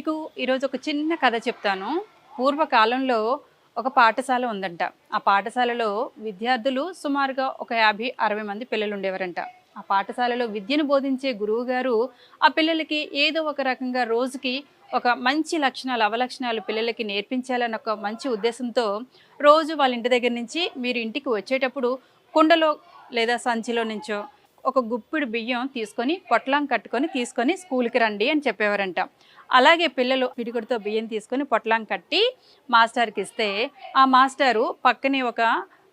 మీకు ఈరోజు ఒక చిన్న కథ చెప్తాను. పూర్వకాలంలో ఒక పాఠశాల ఉందంట. ఆ పాఠశాలలో విద్యార్థులు సుమారుగా ఒక యాభై అరవై మంది పిల్లలు ఉండేవారంట. ఆ పాఠశాలలో విద్యను బోధించే గురువు గారు ఆ పిల్లలకి ఏదో ఒక రకంగా రోజుకి ఒక మంచి లక్షణాలు అవలక్షణాలు పిల్లలకి నేర్పించాలని ఒక మంచి ఉద్దేశంతో రోజు వాళ్ళ ఇంటి దగ్గర నుంచి మీరు ఇంటికి వచ్చేటప్పుడు కుండలో లేదా సంచిలో నుంచో ఒక గుప్పిడి బియ్యం తీసుకొని పొట్లం కట్టుకొని తీసుకొని స్కూల్కి రండి అని చెప్పేవారంట. అలాగే పిల్లలు పిడిగుడితో బియ్యం తీసుకొని పొట్లం కట్టి మాస్టర్కి ఇస్తే ఆ మాస్టారు పక్కనే ఒక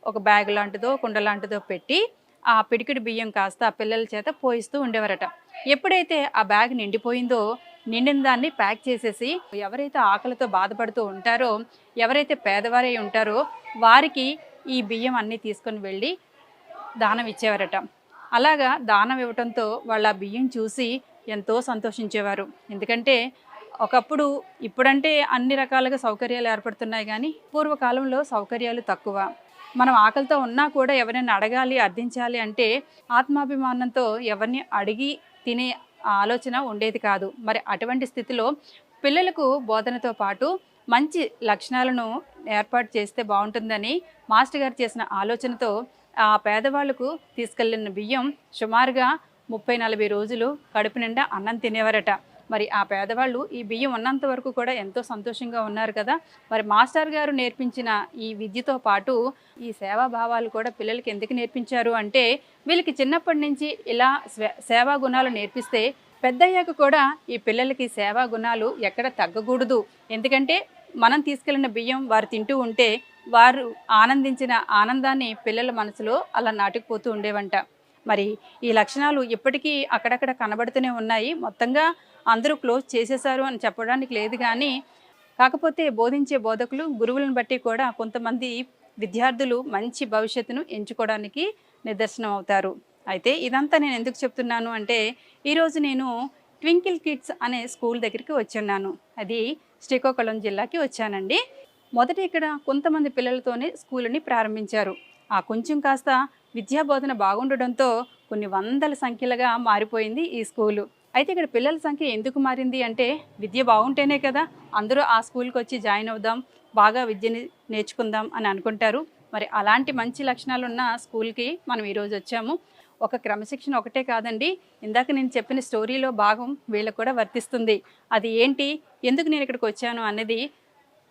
ఒక బ్యాగ్ లాంటిదో కుండ లాంటిదో పెట్టి ఆ పిడికిడి బియ్యం కాస్త ఆ పిల్లల చేత పోయిస్తూ ఉండేవారట. ఎప్పుడైతే ఆ బ్యాగ్ నిండిపోయిందో నిండిన దాన్ని ప్యాక్ చేసేసి ఎవరైతే ఆకలితో బాధపడుతూ ఉంటారో ఎవరైతే పేదవారై ఉంటారో వారికి ఈ బియ్యం అన్నీ తీసుకొని వెళ్ళి దానం ఇచ్చేవారట. అలాగా దానం ఇవ్వటంతో వాళ్ళ బియ్యం చూసి ఎంతో సంతోషించేవారు. ఎందుకంటే ఒకప్పుడు ఇప్పుడంటే అన్ని రకాలుగా సౌకర్యాలు ఏర్పడుతున్నాయి కానీ పూర్వకాలంలో సౌకర్యాలు తక్కువ. మనం ఆకలితో ఉన్నా కూడా ఎవరైనా అడగాలి అర్థించాలి అంటే ఆత్మాభిమానంతో ఎవరిని అడిగి తినే ఆలోచన ఉండేది కాదు. మరి అటువంటి స్థితిలో పిల్లలకు బోధనతో పాటు మంచి లక్షణాలను ఏర్పాటు చేస్తే బాగుంటుందని మాస్టర్ గారు చేసిన ఆలోచనతో ఆ పేదవాళ్ళకు తీసుకెళ్ళిన బియ్యం సుమారుగా ముప్పై నలభై రోజులు కడుపు నిండా అన్నం తినేవారట. మరి ఆ పేదవాళ్ళు ఈ బియ్యం ఉన్నంత వరకు కూడా ఎంతో సంతోషంగా ఉన్నారు కదా. మరి మాస్టర్ గారు నేర్పించిన ఈ విద్యతో పాటు ఈ సేవా భావాలు కూడా పిల్లలకి ఎందుకు నేర్పించారు అంటే వీళ్ళకి చిన్నప్పటి నుంచి ఇలా స్వే- సేవా గుణాలు నేర్పిస్తే పెద్దయ్యాక కూడా ఈ పిల్లలకి సేవా గుణాలు ఎక్కడ తగ్గకూడదు. ఎందుకంటే మనం తీసుకెళ్ళిన బియ్యం వారు తింటూ ఉంటే వారు ఆనందించిన ఆనందాన్ని పిల్లల మనసులో అలా నాటుకుపోతూ ఉండేవంట. మరి ఈ లక్షణాలు ఇప్పటికీ అక్కడక్కడ కనబడుతూనే ఉన్నాయి. మొత్తంగా అందరూ క్లోజ్ చేసేశారు అని చెప్పడానికి లేదు కానీ కాకపోతే బోధించే బోధకులు గురువులను బట్టి కూడా కొంతమంది విద్యార్థులు మంచి భవిష్యత్తును ఎంచుకోవడానికి నిదర్శనం అవుతారు అయితే ఇదంతా నేను ఎందుకు చెప్తున్నాను అంటే ఈరోజు నేను ట్వింకిల్ కిడ్స్ అనే స్కూల్ దగ్గరికి వచ్చున్నాను. అది శ్రీకాకుళం జిల్లాకి వచ్చానండి. మొదట ఇక్కడ కొంతమంది పిల్లలతోనే స్కూల్ని ప్రారంభించారు. ఆ కొంచెం కాస్త విద్యా బోధన బాగుండడంతో కొన్ని వందల సంఖ్యలుగా మారిపోయింది ఈ స్కూలు. అయితే ఇక్కడ పిల్లల సంఖ్య ఎందుకు మారింది అంటే విద్య బాగుంటేనే కదా అందరూ ఆ స్కూల్కి వచ్చి జాయిన్ అవుదాం బాగా విద్యని నేర్చుకుందాం అని అనుకుంటారు. మరి అలాంటి మంచి లక్షణాలు ఉన్న స్కూల్కి మనం ఈరోజు వచ్చాము. ఒక క్రమశిక్షణ ఒకటే కాదండి. ఇందాక నేను చెప్పిన స్టోరీలో భాగం వీళ్ళకు కూడా వర్తిస్తుంది. అది ఏంటి? ఎందుకు నేను ఇక్కడికి వచ్చాను అనేది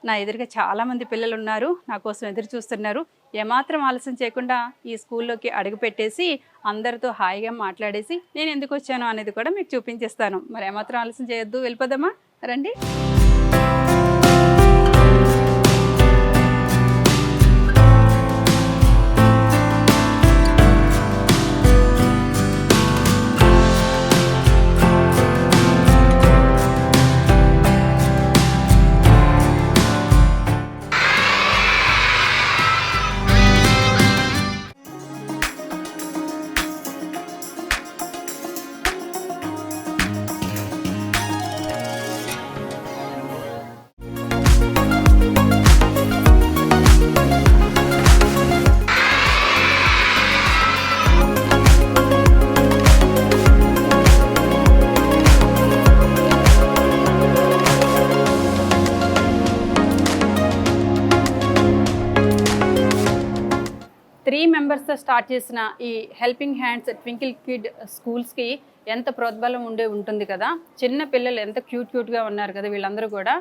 నా ఎదురుగా చాలామంది పిల్లలు ఉన్నారు నా కోసం ఎదురు చూస్తున్నారు. ఏమాత్రం ఆలస్యం చేయకుండా ఈ స్కూల్లోకి అడుగు పెట్టేసి అందరితో హాయిగా మాట్లాడేసి నేను ఎందుకు వచ్చాను అనేది కూడా మీకు చూపించేస్తాను. మరి ఏమాత్రం ఆలస్యం చేయొద్దు వెళ్ళిపోదామా? రండి. స్టార్ట్ చేసిన ఈ హెల్పింగ్ హ్యాండ్స్ ట్వింకిల్ కిడ్ స్కూల్స్కి ఎంత ప్రోద్బలం ఉండే ఉంటుంది కదా? చిన్న పిల్లలు ఎంత క్యూట్ క్యూట్గా ఉన్నారు కదా వీళ్ళందరూ కూడా.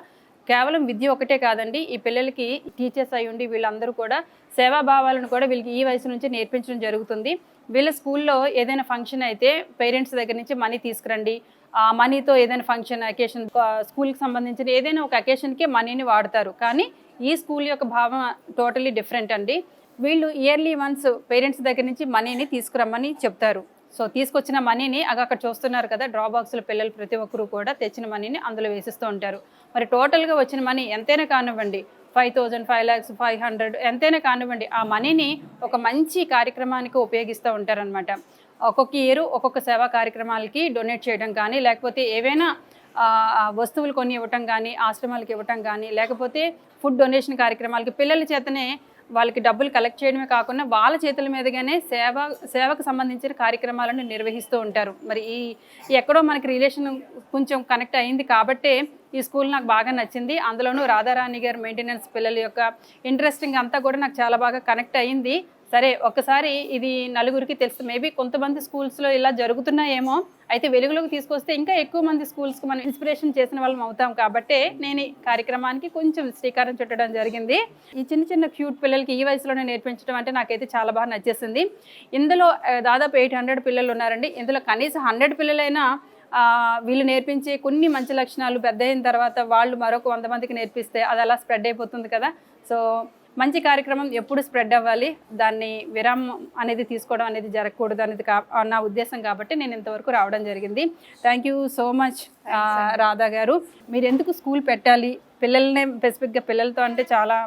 కేవలం విద్య ఒకటే కాదండి ఈ పిల్లలకి టీచర్స్ అయి ఉండి వీళ్ళందరూ కూడా సేవాభావాలను కూడా వీళ్ళకి ఈ వయసు నుంచి నేర్పించడం జరుగుతుంది. వీళ్ళ స్కూల్లో ఏదైనా ఫంక్షన్ అయితే పేరెంట్స్ దగ్గర నుంచి మనీ తీసుకురండి. ఆ మనీతో ఏదైనా ఫంక్షన్ అకేషన్ స్కూల్కి సంబంధించిన ఏదైనా ఒక అకేషన్కి మనీని వాడతారు. కానీ ఈ స్కూల్ యొక్క భావం టోటలీ డిఫరెంట్ అండి. వీళ్ళు ఇయర్లీ వన్స్ పేరెంట్స్ దగ్గర నుంచి మనీని తీసుకురమ్మని చెప్తారు. సో తీసుకొచ్చిన మనీని అగ అక్కడ చూస్తున్నారు కదా డ్రా బాక్స్లో పిల్లలు ప్రతి ఒక్కరు కూడా తెచ్చిన మనీని అందులో వేసిస్తూ ఉంటారు. మరి టోటల్గా వచ్చిన మనీ ఎంతైనా కానివ్వండి five thousand five lakhs five hundred ఎంతైనా కానివ్వండి ఆ మనీని ఒక మంచి కార్యక్రమానికి ఉపయోగిస్తూ ఉంటారనమాట ఒక్కొక్క ఇయర్ ఒక్కొక్క సేవా కార్యక్రమాలకి డొనేట్ చేయడం కానీ లేకపోతే ఏవైనా వస్తువులు కొని ఇవ్వటం కానీ ఆశ్రమాలకు ఇవ్వటం కానీ లేకపోతే ఫుడ్ డొనేషన్ కార్యక్రమాలకి పిల్లల చేతనే వాళ్ళకి డబ్బులు కలెక్ట్ చేయడమే కాకుండా వాళ్ళ చేతుల మీదుగానే సేవ సేవకు సంబంధించిన కార్యక్రమాలను నిర్వహిస్తూ ఉంటారు. మరి ఈ ఎక్కడో మనకి రిలేషన్ కొంచెం కనెక్ట్ అయింది కాబట్టే ఈ స్కూల్ నాకు బాగా నచ్చింది. అందులోనూ రాధారాణి గారు మెయింటెనెన్స్ పిల్లల యొక్క ఇంట్రెస్టింగ్ అంతా కూడా నాకు చాలా బాగా కనెక్ట్ అయింది. సరే ఒకసారి ఇది నలుగురికి తెలుసు మేబీ కొంతమంది స్కూల్స్లో ఇలా జరుగుతున్నాయేమో అయితే వెలుగులోకి తీసుకొస్తే ఇంకా ఎక్కువ మంది స్కూల్స్కి మనం ఇన్స్పిరేషన్ చేసిన వాళ్ళం అవుతాం. కాబట్టే నేను ఈ కార్యక్రమానికి కొంచెం శ్రీకారం చుట్టడం జరిగింది. ఈ చిన్న చిన్న క్యూట్ పిల్లలకి ఈ వయసులోనే నేర్పించడం అంటే నాకైతే చాలా బాగా నచ్చేసింది. ఇందులో దాదాపు ఎయిట్ హండ్రెడ్ పిల్లలు ఉన్నారండి. ఇందులో కనీసం హండ్రెడ్ పిల్లలైనా వీళ్ళు నేర్పించే కొన్ని మంచి లక్షణాలు పెద్ద అయిన తర్వాత వాళ్ళు మరొక వంద మందికి నేర్పిస్తే అది అలా స్ప్రెడ్ అయిపోతుంది కదా. సో మంచి కార్యక్రమం ఎప్పుడు స్ప్రెడ్ అవ్వాలి దాన్ని విరామం అనేది తీసుకోవడం అనేది జరగకూడదు అనేది కా నా ఉద్దేశం కాబట్టి నేను ఇంతవరకు రావడం జరిగింది. Thank you so much Radha గారు. మీరు ఎందుకు స్కూల్ పెట్టాలి? పిల్లల్నే స్పెసిఫిక్గా పిల్లలతో అంటే చాలా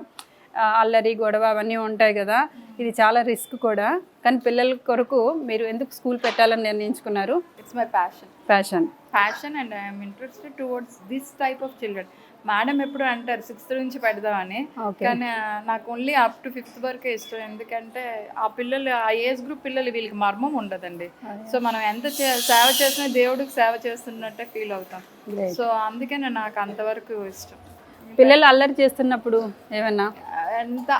అల్లరి గొడవ అవన్నీ ఉంటాయి కదా. ఇది చాలా రిస్క్ కూడా. కానీ పిల్లల కొరకు మీరు ఎందుకు స్కూల్ పెట్టాలని నిర్ణయించుకున్నారు? It's my passion fashion passion and I'm interested towards this type of children madam ఎప్పుడు అంటారు సిక్స్త్ నుంచి పెడదామని. కానీ నాకు ఓన్లీ అప్ టు ఫిఫ్త్ వరకే ఇష్టం. ఎందుకంటే ఆ పిల్లలు ఆ ఏజ్ గ్రూప్ పిల్లలు వీళ్ళకి మర్మం ఉండదండి. సో మనం ఎంత సేవ చేసినా దేవుడికి సేవ చేస్తున్నట్టే ఫీల్ అవుతాం. సో అందుకనే నాకు అంతవరకు ఇష్టం. పిల్లలు అల్లరి చేస్తున్నప్పుడు ఏమన్నా ఎంత?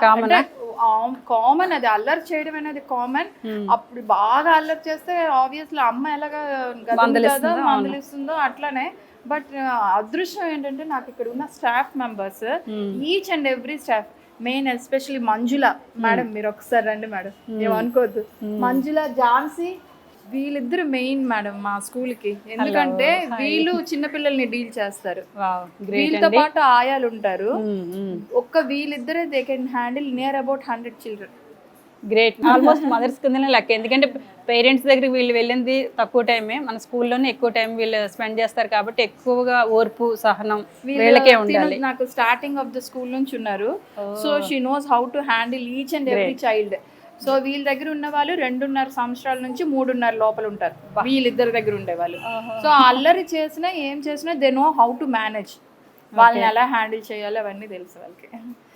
కామన్ అది అల్లరి చేయడం అనేది కామన్ Hmm. అప్పుడు బాగా అల్లరి చేస్తే ఆబ్వియస్లీ అమ్మ ఎలాగా మందలిస్తుందో, అట్లానే. బట్ అదృష్టం ఏంటంటే నాకు ఇక్కడ ఉన్న staff members Hmm. Each and every staff main especially Manjula. Madam మీరు ఒకసారి రండి మేడం ఏమనుకోవద్దు మంజుల ఝాన్సీ వీళ్ళిద్దరు మెయిన్ మేడం మా స్కూల్కి. ఎందుకంటే వీళ్ళు చిన్నపిల్లల్ని డీల్ చేస్తారు. వీళ్ళతో పాటు ఆయాలు ఉంటారు ఒక్క వీళ్ళిద్దరే they can handle near about hundred children great almost mothers కిందనే లెక్క. ఎందుకంటే పేరెంట్స్ దగ్గరికి వీళ్ళు వెళ్ళింది తక్కువ టైమే మన స్కూల్లోనే ఎక్కువ టైం వీళ్ళు స్పెండ్ చేస్తారు కాబట్టి ఎక్కువగా ఓర్పు సహనం వీళ్ళకే ఉండాలి. నాకు స్టార్టింగ్ ఆఫ్ ద స్కూల్ నుంచి ఉన్నారు. So she knows how to handle each and every child so వీళ్ళ దగ్గర ఉన్న వాళ్ళు రెండున్నర సంవత్సరాల నుంచి మూడున్నర లోపల ఉంటారు. వీళ్ళిద్దరి దగ్గర ఉండేవాళ్ళు సో అల్లరి చేసినా ఏం చేసినా they know how to manage వాళ్ళని ఎలా హ్యాండిల్ చేయాలి అవన్నీ తెలుసు వాళ్ళకి.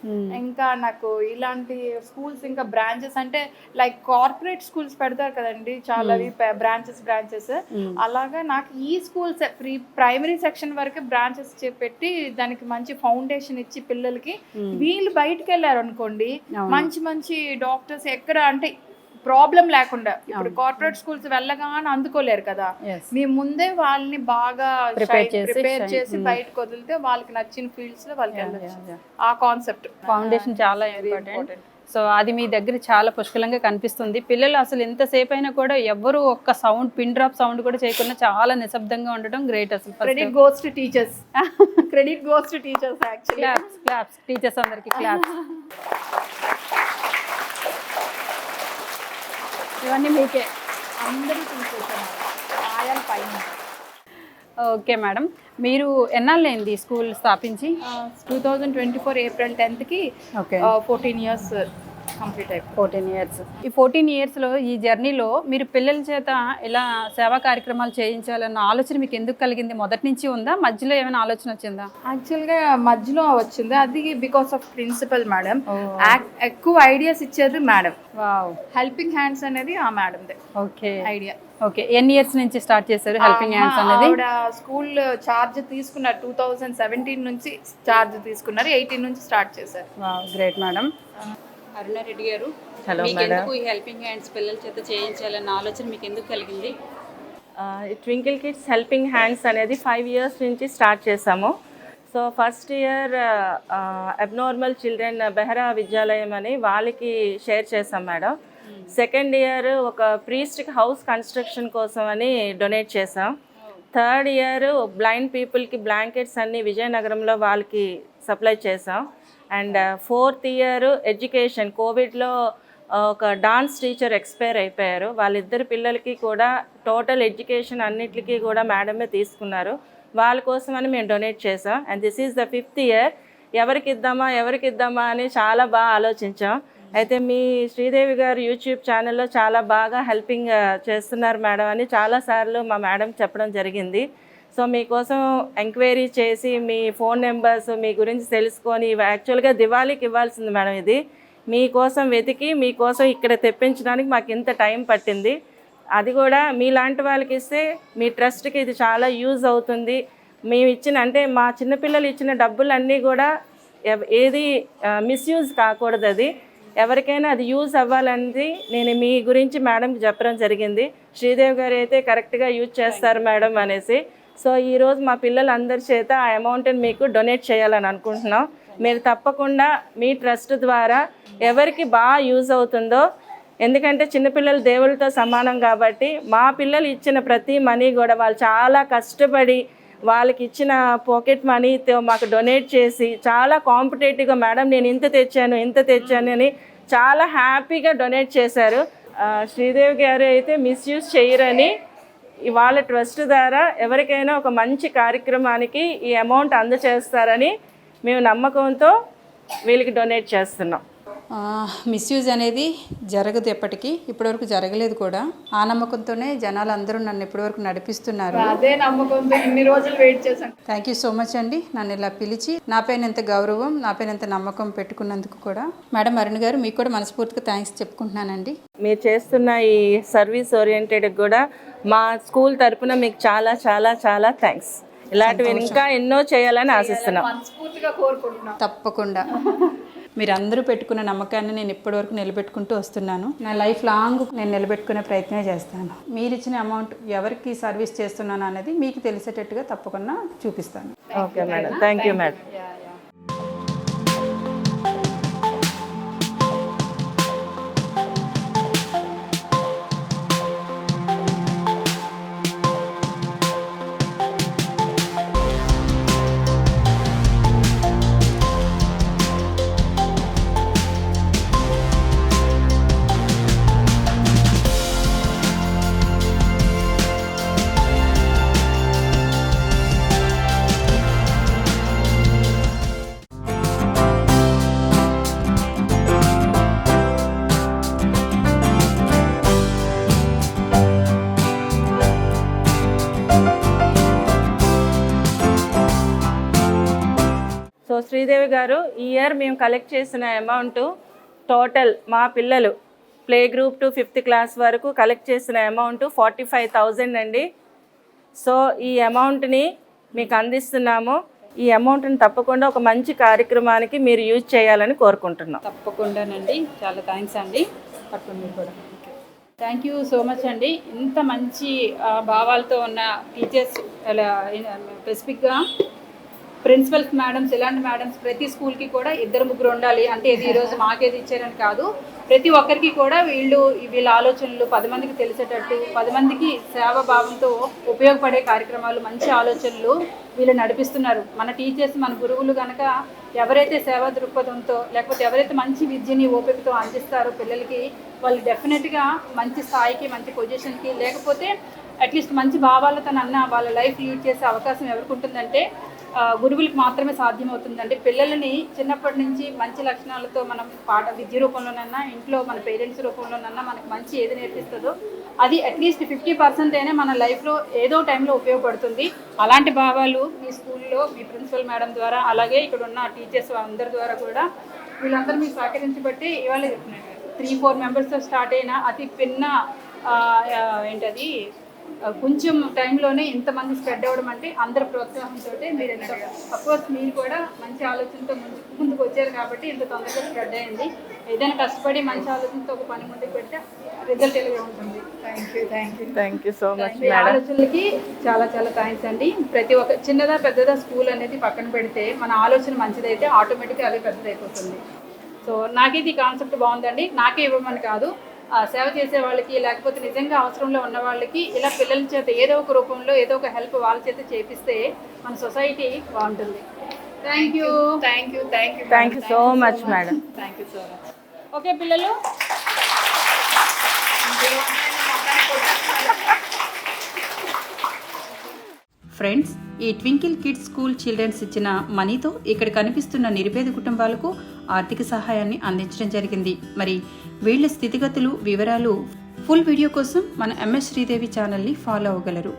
Hmm. ఇంకా నాకు ఇలాంటి స్కూల్స్ ఇంకా బ్రాంచెస్ అంటే లైక్ కార్పొరేట్ స్కూల్స్ పెడతారు కదండి చాలా బ్రాంచెస్ బ్రాంచెస్ అలాగా నాకు ఈ స్కూల్స్ ప్రీ ప్రైమరీ సెక్షన్ వరకు బ్రాంచెస్ పెట్టి దానికి మంచి ఫౌండేషన్ ఇచ్చి పిల్లలకి వీళ్ళు బయటకు వెళ్ళారు అనుకోండి మంచి మంచి డాక్టర్స్ ఎక్కడ అంటే ప్రాబ్లం లేకుండా. ఇప్పుడు కార్పొరేట్ స్కూల్స్ వెళ్ళగానే అందుకోలేరు కదా. మీ ముందే వాళ్ళని బాగా ప్రిపేర్ చేసి బయటకు వదిలితే వాళ్ళకి నచ్చిన ఫీల్డ్స్లో వాళ్ళకి వెళ్ళచ్చు. ఆ కాన్సెప్ట్ ఫౌండేషన్ చాలా ఇంపార్టెంట్ సో అది మీ దగ్గర చాలా పుష్కలంగా కనిపిస్తుంది. పిల్లలు అసలు ఎంతసేపు అయినా కూడా ఎవరు ఒక్క సౌండ్ పిన్ డ్రాప్ సౌండ్ కూడా చేయకుండా చాలా నిశ్శబ్దంగా ఉండడం గ్రేట్ అసలు credit goes to teachers credit goes to teachers actually claps claps teachers అందరికి క్లాప్స్ ఇవన్నీ మీకే. అందరూ ఆయాల పైన. Okay madam. మీరు ఎన్నాళ్ళైంది స్కూల్ స్థాపించి? Two thousand twenty four April టెన్త్కి fourteen years complete అయిపోయింది ఫోర్టీన్ ఇయర్స్ ఈ ఫోర్టీన్ ఇయర్స్లో ఈ జర్నీలో మీరు పిల్లల చేత ఇలా సేవా కార్యక్రమాలు చేయించాలన్న ఆలోచన మీకు ఎందుకు కలిగింది? మొదటి నుంచి ఉందా? మధ్యలో ఏమైనా ఆలోచన వచ్చిందా? యాక్చువల్గా మధ్యలో వచ్చింది. అది బికాస్ ఆఫ్ ప్రిన్సిపల్ మేడం ఎక్కువ ఐడియాస్ ఇచ్చేది మేడం హెల్పింగ్ హ్యాండ్స్ అనేది ఆ మేడందే ఓకే ఐడియా ఓకే ఎన్ని ఇయర్స్ నుంచి స్టార్ట్ చేశారు హెల్పింగ్ హ్యాండ్స్ అనేది? స్కూల్ చార్జ్ తీసుకున్నారు. టూ థౌజండ్ సెవెంటీన్ నుంచి చార్జ్ తీసుకున్నారు. ఎయిటీన్ నుంచి స్టార్ట్ చేశారు. Great madam Aruna Reddy garu. Madam. ఎందుకు ఈ హెల్పింగ్ హ్యాండ్స్ పిల్లల చేత చేయించాలన్న ఆలోచన మీకు ఎందుకు కలిగింది ట్వింకిల్ కిడ్స్ హెల్పింగ్ హ్యాండ్స్ అనేది ఫైవ్ ఇయర్స్ నుంచి స్టార్ట్ చేసాము. So first year abnormal children Behera విద్యాలయం అని వాళ్ళకి షేర్ చేసాం మేడం సెకండ్ ఇయర్ ఒక ప్రీస్ట్కి హౌస్ కన్స్ట్రక్షన్ కోసం అని డొనేట్ చేసాం. థర్డ్ ఇయర్ బ్లైండ్ పీపుల్కి బ్లాంకెట్స్ అన్ని విజయనగరంలో వాళ్ళకి సప్లై చేసాం and uh, fourth year education కోవిడ్లో uh, ఒక డాన్స్ టీచర్ ఎక్స్పైర్ అయిపోయారు. వాళ్ళిద్దరు పిల్లలకి కూడా టోటల్ ఎడ్యుకేషన్ అన్నిటికీ కూడా మేడమే తీసుకున్నారు. వాళ్ళ కోసం అని మేము డొనేట్ చేసాం and this is the fifth year. ఎవరికి ఇద్దామా ఎవరికి ఇద్దామా అని చాలా బాగా ఆలోచించాం. అయితే మీ శ్రీదేవి గారు యూట్యూబ్ ఛానల్లో చాలా బాగా హెల్పింగ్ uh, చేస్తున్నారు మేడం అని చాలాసార్లు మా మేడం చెప్పడం జరిగింది. సో మీకోసం ఎంక్వైరీ చేసి మీ ఫోన్ నెంబర్స్ మీ గురించి తెలుసుకొని యాక్చువల్గా దివాళీకి ఇవ్వాల్సింది మేడం ఇది. మీకోసం వెతికి మీకోసం ఇక్కడ తెప్పించడానికి మాకు ఇంత టైం పట్టింది. అది కూడా మీలాంటి వాళ్ళకి ఇస్తే మీ ట్రస్ట్కి ఇది చాలా యూజ్ అవుతుంది. మేము ఇచ్చిన అంటే మా చిన్నపిల్లలు ఇచ్చిన డబ్బులన్నీ కూడా ఏది uh, మిస్యూజ్ కాకూడదు అది. ఎవరికైనా అది యూజ్ అవ్వాలనేది నేను మీ గురించి మేడంకి చెప్పడం జరిగింది. శ్రీదేవి గారు అయితే కరెక్ట్గా యూజ్ చేస్తారు మేడం అనేసి. సో ఈరోజు మా పిల్లలందరి చేత ఆ అమౌంట్ని మీకు డొనేట్ చేయాలని అనుకుంటున్నాం. మీరు తప్పకుండా మీ ట్రస్ట్ ద్వారా ఎవరికి బాగా యూజ్ అవుతుందో ఎందుకంటే చిన్నపిల్లలు దేవుళ్ళతో సమానం కాబట్టి మా పిల్లలు ఇచ్చిన ప్రతి మనీ కూడా వాళ్ళు చాలా కష్టపడి వాళ్ళకి ఇచ్చిన పాకెట్ మనీతో మాకు డొనేట్ చేసి చాలా కాంపిటేటివ్గా మేడం నేను ఇంత తెచ్చాను ఇంత తెచ్చాను అని చాలా హ్యాపీగా డొనేట్ చేశారు. శ్రీదేవి గారు అయితే మిస్యూజ్ చేయరని వాళ్ళ ట్రస్ట్ ద్వారా ఎవరికైనా ఒక మంచి కార్యక్రమానికి ఈ అమౌంట్ అందచేస్తారని మేము నమ్మకంతో వీళ్ళకి డొనేట్ చేస్తున్నాం. మిస్యూజ్ అనేది జరగదు ఎప్పటికీ ఇప్పటివరకు జరగలేదు కూడా. ఆ నమ్మకంతోనే జనాలు అందరూ నన్ను ఇప్పటివరకు నడిపిస్తున్నారు. అదే నమ్మకంతో ఇన్ని రోజులు వెయిట్ చేశాను. థ్యాంక్ యూ సో మచ్ అండి. నన్ను ఇలా పిలిచి నా పైన ఎంత గౌరవం నా పైన ఎంత నమ్మకం పెట్టుకున్నందుకు కూడా. మేడం అరుణ్ గారు మీకు కూడా మనస్ఫూర్తిగా థ్యాంక్స్ చెప్పుకుంటున్నానండి. మీరు చేస్తున్న ఈ సర్వీస్ ఓరియంటెడ్ కూడా మా స్కూల్ తరపున మీకు చాలా చాలా చాలా థ్యాంక్స్ ఇలాంటివి ఇంకా ఎన్నో చేయాలని ఆశిస్తున్నాం. తప్పకుండా. మీరందరూ పెట్టుకున్న నమ్మకాన్ని నేను ఇప్పటివరకు నిలబెట్టుకుంటూ వస్తున్నాను. నా లైఫ్ లాంగ్ నేను నిలబెట్టుకునే ప్రయత్నమే చేస్తాను. మీరు ఇచ్చిన అమౌంట్ ఎవరికి సర్వీస్ చేస్తున్నాను అనేది మీకు తెలిసేటట్టుగా తప్పకుండా చూపిస్తాను. Okay madam thank you madam గారు ఈ ఇయర్ మేము కలెక్ట్ చేసిన అమౌంట్ టోటల్ మా పిల్లలు play group to fifth class వరకు కలెక్ట్ చేసిన అమౌంట్ ఫార్టీ ఫైవ్ థౌజండ్ అండి. సో ఈ అమౌంట్ని మీకు అందిస్తున్నాము. ఈ అమౌంట్ని తప్పకుండా ఒక మంచి కార్యక్రమానికి మీరు యూజ్ చేయాలని కోరుకుంటున్నాం. తప్పకుండానండి. చాలా థ్యాంక్స్ అండి. పట్టుకుని కూడా. థ్యాంక్ యూ సో మచ్ అండి. ఇంత మంచి భావాలతో ఉన్న టీచర్స్ అలా స్పెసిఫిక్గా ప్రిన్సిపల్స్ మేడమ్స్ ఇలాంటి మేడమ్స్ ప్రతి స్కూల్కి కూడా ఇద్దరు ముగ్గురు ఉండాలి. అంటే ఇది ఈరోజు మాకేది ఇచ్చారని కాదు. ప్రతి ఒక్కరికి కూడా వీళ్ళు వీళ్ళ ఆలోచనలు పది మందికి తెలిసేటట్టు పది మందికి సేవ భావంతో ఉపయోగపడే కార్యక్రమాలు మంచి ఆలోచనలు వీళ్ళు నడిపిస్తున్నారు. మన టీచర్స్ మన గురువులు కనుక ఎవరైతే సేవా దృక్పథంతో లేకపోతే ఎవరైతే మంచి విద్యని ఓపికతో అందిస్తారో పిల్లలకి వాళ్ళు డెఫినెట్గా మంచి స్థాయికి మంచి పొజిషన్కి లేకపోతే అట్లీస్ట్ మంచి భావాలతో అన్న వాళ్ళ లైఫ్ లీడ్ చేసే అవకాశం ఎవరికి ఉంటుందంటే గురువులకు మాత్రమే సాధ్యమవుతుందండి. పిల్లలని చిన్నప్పటి నుంచి మంచి లక్షణాలతో మనం పాట విద్య రూపంలోనన్నా ఇంట్లో మన పేరెంట్స్ రూపంలోనన్నా మనకు మంచి ఏది నేర్పిస్తుందో అది అట్లీస్ట్ ఫిఫ్టీ పర్సెంట్ అయినా మన లైఫ్లో ఏదో టైంలో ఉపయోగపడుతుంది. అలాంటి భావాలు మీ స్కూల్లో మీ ప్రిన్సిపల్ మేడం ద్వారా అలాగే ఇక్కడ ఉన్న టీచర్స్ అందరి ద్వారా కూడా వీళ్ళందరూ మీకు సహకరించబట్టి ఇవాళ త్రీ ఫోర్ మెంబర్స్తో స్టార్ట్ అయిన అతి పిన్న ఏంటది కొంచెం టైంలోనే ఇంతమంది స్ప్రెడ్ అవ్వడం అంటే అందరి ప్రోత్సాహంతో మీరు ఎంత అఫ్కోర్స్ మీరు కూడా మంచి ఆలోచనతో ముందు ముందుకు వచ్చారు కాబట్టి ఇంత తొందరగా స్ప్రెడ్ అయింది. ఏదైనా కష్టపడి మంచి ఆలోచనతో ఒక పని ముందుకు పెడితే రిజల్ట్ ఎలాగే ఉంటుంది. Thank you thank you thank you so much ఆలోచనలకి చాలా చాలా థ్యాంక్స్ అండి. ప్రతి ఒక్క చిన్నదా పెద్దదా స్కూల్ అనేది పక్కన పెడితే మన ఆలోచన మంచిదైతే ఆటోమేటిక్గా అది పెద్దదైపోతుంది. సో నాకైతే ఈ కాన్సెప్ట్ బాగుందండి. నాకే ఇవ్వమని కాదు. సేవ చేసే వాళ్ళకి లేకపోతే నిజంగా అవసరంలో ఉన్న వాళ్ళకి ఇలా పిల్లల చేత ఏదో ఒక రూపంలో ఏదో ఒక హెల్ప్ వాళ్ళ చేత చేపిస్తే మన సొసైటీ బాగుంటుంది. Thank you thank you thank you thank you so much madam thank you so much okay పిల్లలు. ఫ్రెండ్స్ ఈ ట్వింకిల్ కిడ్స్ స్కూల్ చిల్డ్రన్స్ ఇచ్చిన మనీతో ఇక్కడ కనిపిస్తున్న నిరుపేద కుటుంబాలకు ఆర్థిక సహాయాన్ని అందించడం జరిగింది. మరి వీళ్ళ స్థితిగతులు వివరాలు ఫుల్ వీడియో కోసం మన ఎంఎస్ శ్రీదేవి ఛానల్ని ఫాలో అవ్వగలరు.